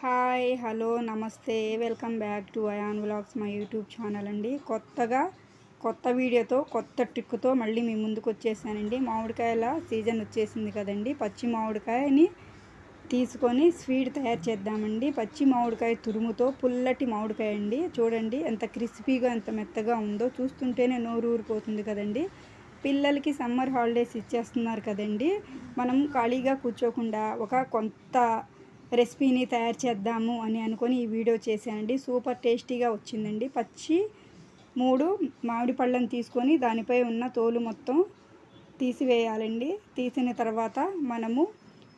Hi hello namaste. Welcome back to Ayan vlogs మా YouTube channel అండి. కొత్తగా కొత్త వీడియోతో కొత్త ట్రిక్తో మళ్ళీ మీ ముందుకు వచ్చేసానండి. మామిడికాయల సీజన్ వచ్చేసింది కదండి. పచ్చి మామిడికాయని తీసుకొని స్వీట్ తయారు చేద్దామండి. పచ్చి మామిడికాయ తురుముతో పుల్లటి మామిడికాయ అండి. చూడండి ఎంత క్రిస్పీగా ఎంత మెత్తగా ఉందో. చూస్తుంటేనే నోరు ఊరిపోతుంది కదండి. పిల్లలకి సమ్మర్ హాలిడేస్ ఇచ్చేస్తున్నారు కదండి. మనం ఖాళీగా కూర్చోకుండా ఒక కొంత రెసిపీని తయారు చేద్దాము అని అనుకొని ఈ వీడియో చేశానండి. సూపర్ టేస్టీగా వచ్చిందండి. పచ్చి మూడు మామిడి పళ్ళను తీసుకొని దానిపై ఉన్న తోలు మొత్తం తీసివేయాలండి. తీసిన తర్వాత మనము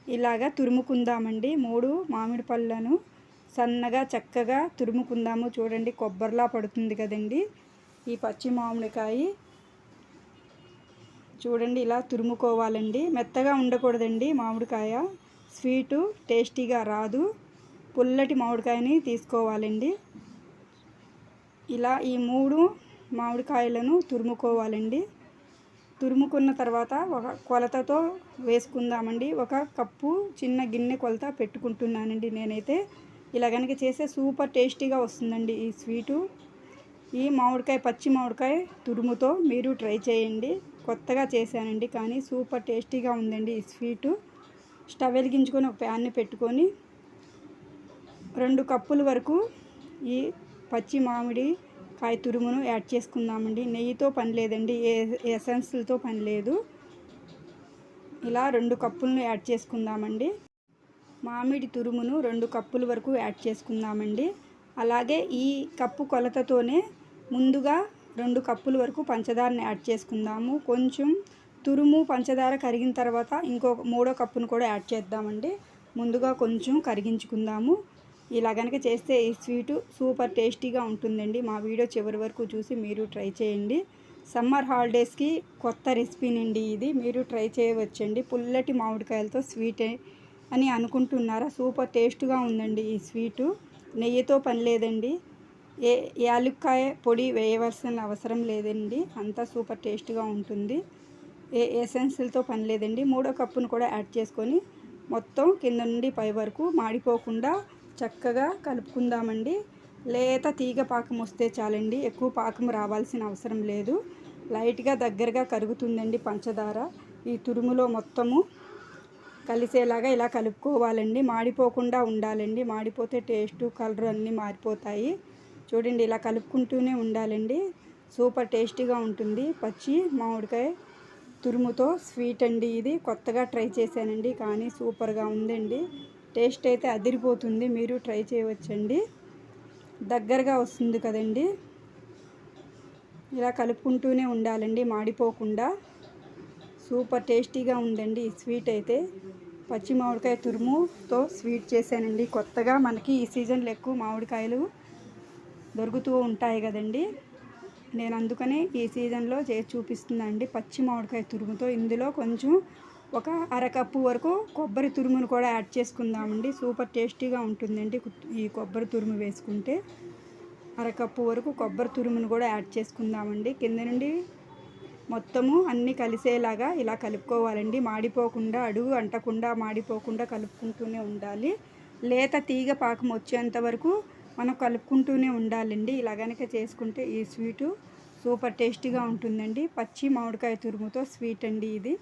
ఇలాగా తురుముకుందామండి. మూడు మామిడి పళ్ళను సన్నగా చక్కగా తురుముకుందాము. చూడండి కొబ్బరిలా పడుతుంది కదండి. ఈ పచ్చి మామిడికాయ చూడండి ఇలా తురుముకోవాలండి. మెత్తగా ఉండకూడదండి మామిడికాయ. స్వీటు టేస్టీగా రాదు. పుల్లటి మామిడికాయని తీసుకోవాలండి. ఇలా ఈ మూడు మామిడికాయలను తురుముకోవాలండి. తురుముకున్న తర్వాత ఒక కొలతతో వేసుకుందామండి. ఒక కప్పు చిన్న గిన్నె కొలత పెట్టుకుంటున్నానండి నేనైతే. ఇలా కనుక చేస్తే సూపర్ టేస్టీగా వస్తుందండి ఈ స్వీటు. ఈ మామిడికాయ పచ్చి మామిడికాయ తురుముతో మీరు ట్రై చేయండి. కొత్తగా చేశానండి కానీ సూపర్ టేస్టీగా ఉందండి ఈ స్వీటు. స్టవ్ వెలిగించుకొని ఒక ప్యాన్ని పెట్టుకొని రెండు కప్పుల వరకు ఈ పచ్చి మామిడి కాయ తురుమును యాడ్ చేసుకుందామండి. నెయ్యితో పని లేదండి. ఏ ఎసెన్స్లతో పని లేదు. ఇలా రెండు కప్పులను యాడ్ చేసుకుందామండి. మామిడి తురుమును రెండు కప్పుల వరకు యాడ్ చేసుకుందామండి. అలాగే ఈ కప్పు కొలతతోనే ముందుగా రెండు కప్పుల వరకు పంచదారని యాడ్ చేసుకుందాము. కొంచెం తురుము పంచదార కరిగిన తర్వాత ఇంకో మూడో కప్పును కూడా యాడ్ చేద్దామండి. ముందుగా కొంచెం కరిగించుకుందాము. ఇలా కనుక చేస్తే ఈ స్వీటు సూపర్ టేస్టీగా ఉంటుందండి. మా వీడియో చివరి వరకు చూసి మీరు ట్రై చేయండి. సమ్మర్ హాలిడేస్కి కొత్త రెసిపీనండి ఇది. మీరు ట్రై చేయవచ్చండి. పుల్లటి మామిడికాయలతో స్వీట్ అని అనుకుంటున్నారా? సూపర్ టేస్ట్గా ఉందండి ఈ స్వీటు. నెయ్యితో పని లేదండి. ఏ యాలుక్కాయ పొడి వేయవలసిన అవసరం లేదండి. అంతా సూపర్ టేస్ట్గా ఉంటుంది. ఏ ఎసెన్స్లతో పని లేదండి. మూడో కప్పును కూడా యాడ్ చేసుకొని మొత్తం కింద నుండి పై వరకు మాడిపోకుండా చక్కగా కలుపుకుందామండి. లేత తీగ పాకం వస్తే చాలండి. ఎక్కువ పాకం రావాల్సిన అవసరం లేదు. లైట్గా దగ్గరగా కరుగుతుందండి పంచదార. ఈ తురుములో మొత్తము కలిసేలాగా ఇలా కలుపుకోవాలండి. మాడిపోకుండా ఉండాలండి. మాడిపోతే టేస్ట్ కలర్ అన్నీ మారిపోతాయి. చూడండి ఇలా కలుపుకుంటూనే ఉండాలండి. సూపర్ టేస్టీగా ఉంటుంది. పచ్చి మామిడికాయ తురుముతో స్వీట్ అండి ఇది. కొత్తగా ట్రై చేశానండి కానీ సూపర్గా ఉందండి. టేస్ట్ అయితే అదిరిపోతుంది మీరు ట్రై చేయవచ్చండి. దగ్గరగా వస్తుంది కదండి. ఇలా కలుపుకుంటూనే ఉండాలండి మాడిపోకుండా. సూపర్ టేస్టీగా ఉందండి ఈ స్వీట్ అయితే. పచ్చి మామిడికాయ తురుముతో స్వీట్ చేశానండి. కొత్తగా మనకి ఈ సీజన్లో ఎక్కువ మామిడికాయలు దొరుకుతూ ఉంటాయి కదండి. నేను అందుకనే ఈ సీజన్లో చేసి చూపిస్తుందండి పచ్చి మామిడికాయ తురుముతో. ఇందులో కొంచెం ఒక అరకప్పు వరకు కొబ్బరి తురుమును కూడా యాడ్ చేసుకుందామండి. సూపర్ టేస్టీగా ఉంటుందండి ఈ కొబ్బరి తురుము వేసుకుంటే. అరకప్పు వరకు కొబ్బరి తురుమును కూడా యాడ్ చేసుకుందామండి. కింద నుండి మొత్తము అన్నీ కలిసేలాగా ఇలా కలుపుకోవాలండి. మాడిపోకుండా అడుగు అంటకుండా మాడిపోకుండా కలుపుకుంటూనే ఉండాలి. లేత తీగ పాకం వచ్చేంత వరకు మనం కలుపుకుంటూనే ఉండాలండి. ఇలా కనుక చేసుకుంటే ఈ స్వీటు సూపర్ టేస్టీగా ఉంటుందండి. పచ్చి మామిడికాయ తురుముతో స్వీట్ అండి ఇది.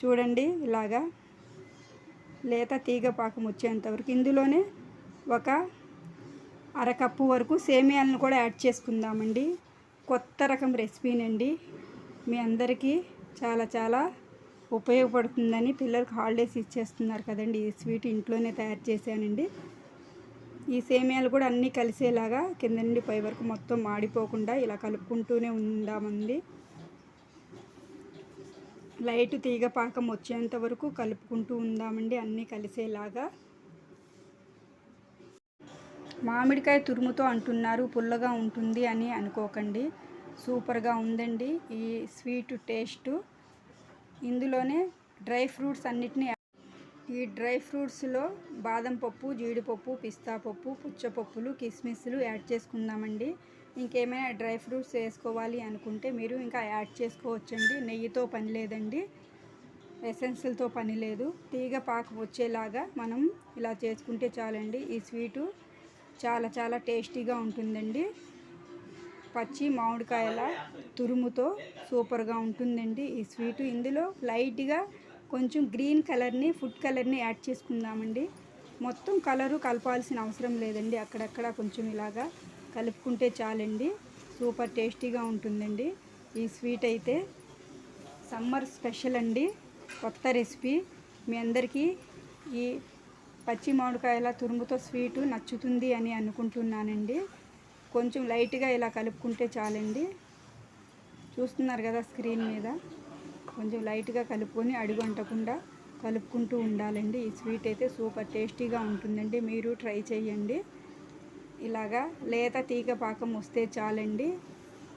చూడండి ఇలాగా లేత తీగ పాకం వచ్చేంతవరకు ఇందులోనే ఒక అరకప్పు వరకు సేమియాలను కూడా యాడ్ చేసుకుందామండి. కొత్త రకం రెసిపీనండి. మీ అందరికీ చాలా చాలా ఉపయోగపడుతుందని పిల్లలకు హాలిడేస్ ఇచ్చేస్తున్నారు కదండి. ఈ స్వీట్ ఇంట్లోనే తయారు చేశానండి. ఈ సేమియాలు కూడా అన్నీ కలిసేలాగా కింద నుండి పై వరకు మొత్తం మాడిపోకుండా ఇలా కలుపుకుంటూనే ఉందామండి. లైట్ తీగ పాకం వచ్చేంత వరకు కలుపుకుంటూ ఉందామండి అన్నీ కలిసేలాగా. మామిడికాయ తురుముతో అంటున్నారు పుల్లగా ఉంటుంది అని అనుకోకండి. సూపర్గా ఉందండి ఈ స్వీట్ టేస్ట్. ఇందులోనే డ్రై ఫ్రూట్స్ అన్నిటిని ఈ డ్రై ఫ్రూట్స్లో బాదం పప్పు జీడిపప్పు పిస్తా పప్పు పుచ్చపప్పులు కిస్మిస్లు యాడ్ చేసుకుందామండి. ఇంకేమైనా డ్రై ఫ్రూట్స్ వేసుకోవాలి అనుకుంటే మీరు ఇంకా యాడ్ చేసుకోవచ్చండి. నెయ్యితో పని లేదండి. ఎసెన్సులతో పని లేదు. తీగ పాకం వచ్చేలాగా మనం ఇలా చేసుకుంటే చాలండి. ఈ స్వీటు చాలా చాలా టేస్టీగా ఉంటుందండి. పచ్చి మామిడికాయల తురుముతో సూపర్గా ఉంటుందండి ఈ స్వీటు. ఇందులో లైట్గా కొంచెం గ్రీన్ కలర్ని ఫుడ్ కలర్ని యాడ్ చేసుకుందామండి. మొత్తం కలరు కలపాల్సిన అవసరం లేదండి. అక్కడక్కడ కొంచెం ఇలాగా కలుపుకుంటే చాలండి. సూపర్ టేస్టీగా ఉంటుందండి. ఈ స్వీట్ అయితే సమ్మర్ స్పెషల్ అండి. కొత్త రెసిపీ. మీ అందరికీ ఈ పచ్చి మామిడికాయల తురుముతో స్వీటు నచ్చుతుంది అని అనుకుంటున్నానండి. కొంచెం లైట్గా ఇలా కలుపుకుంటే చాలండి. చూస్తున్నారు కదా స్క్రీన్ మీద. కొంచెం లైట్గా కలుపుకొని అడుగు అంటకుండా కలుపుకుంటూ ఉండాలండి. ఈ స్వీట్ అయితే సూపర్ టేస్టీగా ఉంటుందండి. మీరు ట్రై చేయండి ఇలాగా లేత తీగ పాకం వస్తే చాలండి.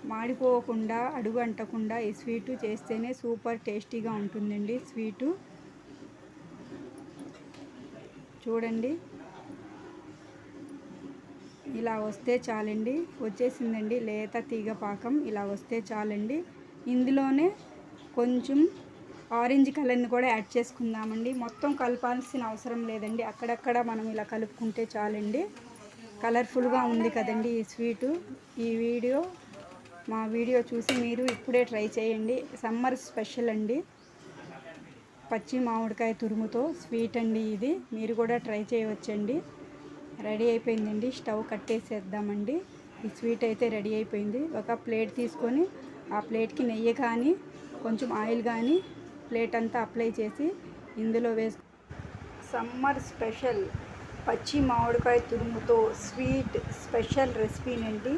మాడిపోకుండా అడుగు అంటకుండా ఈ స్వీటు చేస్తేనే సూపర్ టేస్టీగా ఉంటుందండి స్వీటు. చూడండి. ఇలా వస్తే చాలండి. వచ్చేసిందండి లేత తీగ పాకం. ఇలా వస్తే చాలండి. ఇందులోనే కొంచెం ఆరెంజ్ కలర్ని కూడా యాడ్ చేసుకుందామండి. మొత్తం కలపాల్సిన అవసరం లేదండి. అక్కడక్కడ మనం ఇలా కలుపుకుంటే చాలండి. కలర్ఫుల్గా ఉంది కదండి ఈ స్వీటు. ఈ వీడియో మా వీడియో చూసి మీరు ఇప్పుడే ట్రై చేయండి. సమ్మర్ స్పెషల్ అండి. పచ్చి మామిడికాయ తురుముతో స్వీట్ అండి ఇది. మీరు కూడా ట్రై చేయవచ్చండి. రెడీ అయిపోయిందండి. స్టవ్ కట్టేసేద్దామండి. ఈ స్వీట్ అయితే రెడీ అయిపోయింది. ఒక ప్లేట్ తీసుకొని ఆ ప్లేట్కి నెయ్యి కానీ కొంచెం ఆయిల్ కానీ ప్లేట్ అంతా అప్లై చేసి ఇందులో వేసు సమ్మర్ స్పెషల్ పచ్చి మామిడికాయ తురుముతో స్వీట్ స్పెషల్ రెసిపీనండి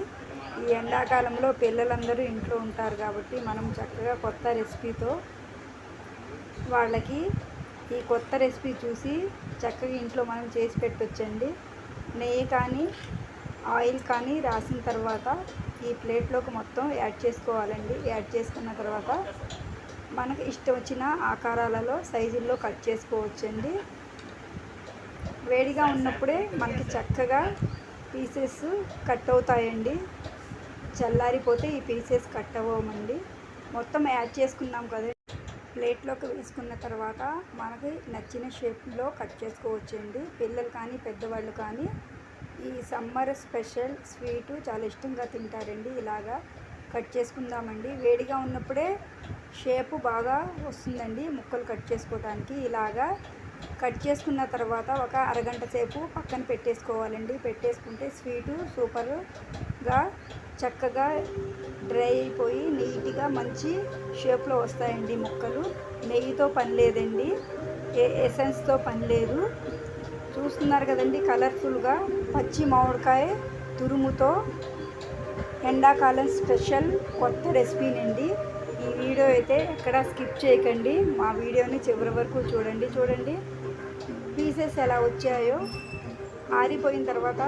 ఈ ఎండాకాలంలో పిల్లలందరూ ఇంట్లో ఉంటారు కాబట్టి మనం చక్కగా కొత్త రెసిపీతో వాళ్ళకి ఈ కొత్త రెసిపీ చూసి చక్కగా ఇంట్లో మనం చేసి పెట్టొచ్చండి. నెయ్యి కానీ ఆయిల్ కానీ రాసిన తర్వాత ఈ ప్లేట్లోకి మొత్తం యాడ్ చేసుకోవాలండి. యాడ్ చేసుకున్న తర్వాత మనకు ఇష్టం వచ్చిన ఆకారాలలో సైజుల్లో కట్ చేసుకోవచ్చండి. వేడిగా ఉన్నప్పుడే మనకి చక్కగా పీసెస్ కట్ అవుతాయండి. చల్లారిపోతే ఈ పీసెస్ కట్ అవ్వమండి మొత్తం యాడ్ చేసుకున్నాం కదా ప్లేట్లోకి వేసుకున్న తర్వాత మనకి నచ్చిన షేప్లో కట్ చేసుకోవచ్చండి. పిల్లలు కానీ పెద్దవాళ్ళు కానీ ఈ సమ్మర్ స్పెషల్ స్వీటు చాలా ఇష్టంగా తింటారండి ఇలాగా. కట్ చేసుకుందామండి. వేడిగా ఉన్నప్పుడే షేపు బాగా వస్తుందండి ముక్కలు కట్ చేసుకోవడానికి ఇలాగా కట్ చేసుకున్న తర్వాత ఒక అరగంట సేపు పక్కన పెట్టేసుకోవాలండి. పెట్టేసుకుంటే స్వీటు సూపర్గా చక్కగా డ్రై అయిపోయి నీట్గా మంచి షేప్లో వస్తాయండి ముక్కలు. నెయ్యితో పని లేదండి. ఏ ఎసెన్స్తో పని లేదు. చూస్తున్నారు కదండి కలర్ఫుల్గా పచ్చి మామిడికాయ తురుముతో ఎండాకాలం స్పెషల్ కొత్త రెసిపీనండి ఈ వీడియో అయితే ఎక్కడ స్కిప్ చేయకండి. మా వీడియోని చివరి వరకు చూడండి చూడండి. పీసెస్ ఎలా వచ్చాయో. ఆరిపోయిన తర్వాత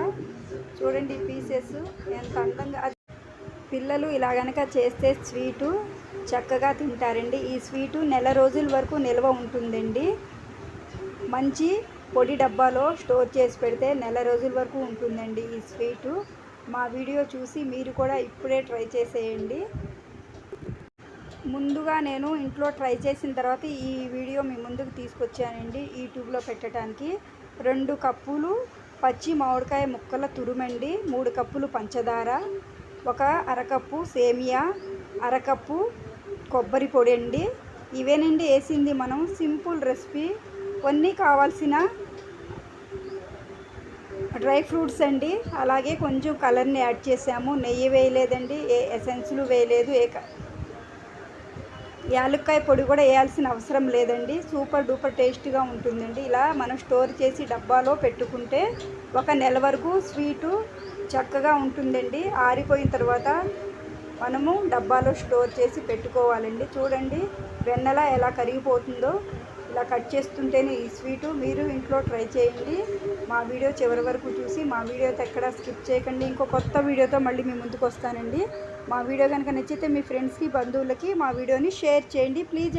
చూడండి పీసెస్ ఎంత అందంగా. పిల్లలు ఇలా గనక చేస్తే స్వీటు చక్కగా తింటారండి. ఈ స్వీటు నెల రోజుల వరకు నిల్వ ఉంటుందండి. మంచి పొడి డబ్బాలో స్టోర్ చేసి పెడితే నెల రోజుల వరకు ఉంటుందండి ఈ స్వీటు. మా వీడియో చూసి మీరు కూడా ఇప్పుడే ట్రై చేసేయండి. ముందుగా నేను ఇంట్లో ట్రై చేసిన తర్వాత ఈ వీడియో మీ ముందుకు తీసుకొచ్చానండి యూట్యూబ్లో పెట్టడానికి. రెండు కప్పులు పచ్చి మామిడికాయ ముక్కల తురుమండి మూడు కప్పులు పంచదార ఒక అరకప్పు సేమియా అరకప్పు కొబ్బరి పొడి అండి. ఇవేనండి వేసింది మనం సింపుల్ రెసిపీ. కొన్ని కావాల్సిన డ్రై ఫ్రూట్స్ అండి. అలాగే కొంచెం కలర్ని యాడ్ చేసాము. నెయ్యి వేయలేదండి. ఏ ఎసెన్స్లు వేయలేదు. ఏ యాలక్కాయ పొడి కూడా వేయాల్సిన అవసరం లేదండి. సూపర్ డూపర్ టేస్ట్గా ఉంటుందండి. ఇలా మనం స్టోర్ చేసి డబ్బాలో పెట్టుకుంటే ఒక నెల వరకు స్వీటు చక్కగా ఉంటుందండి. ఆరిపోయిన తర్వాత మనము డబ్బాలో స్టోర్ చేసి పెట్టుకోవాలండి. చూడండి వెన్నెల ఎలా కరిగిపోతుందో. ఇలా కట్ చేస్తుంటేనే ఈ స్వీటు మీరు ఇంట్లో ట్రై చేయండి. మా వీడియో చివరి వరకు చూసి మా వీడియోతో ఎక్కడ స్కిప్ చేయకండి. ఇంకో కొత్త వీడియోతో మళ్ళీ మీ ముందుకు వస్తానండి. మా వీడియో కనుక నచ్చితే మీ ఫ్రెండ్స్కి బంధువులకి మా వీడియోని షేర్ చేయండి. ప్లీజ్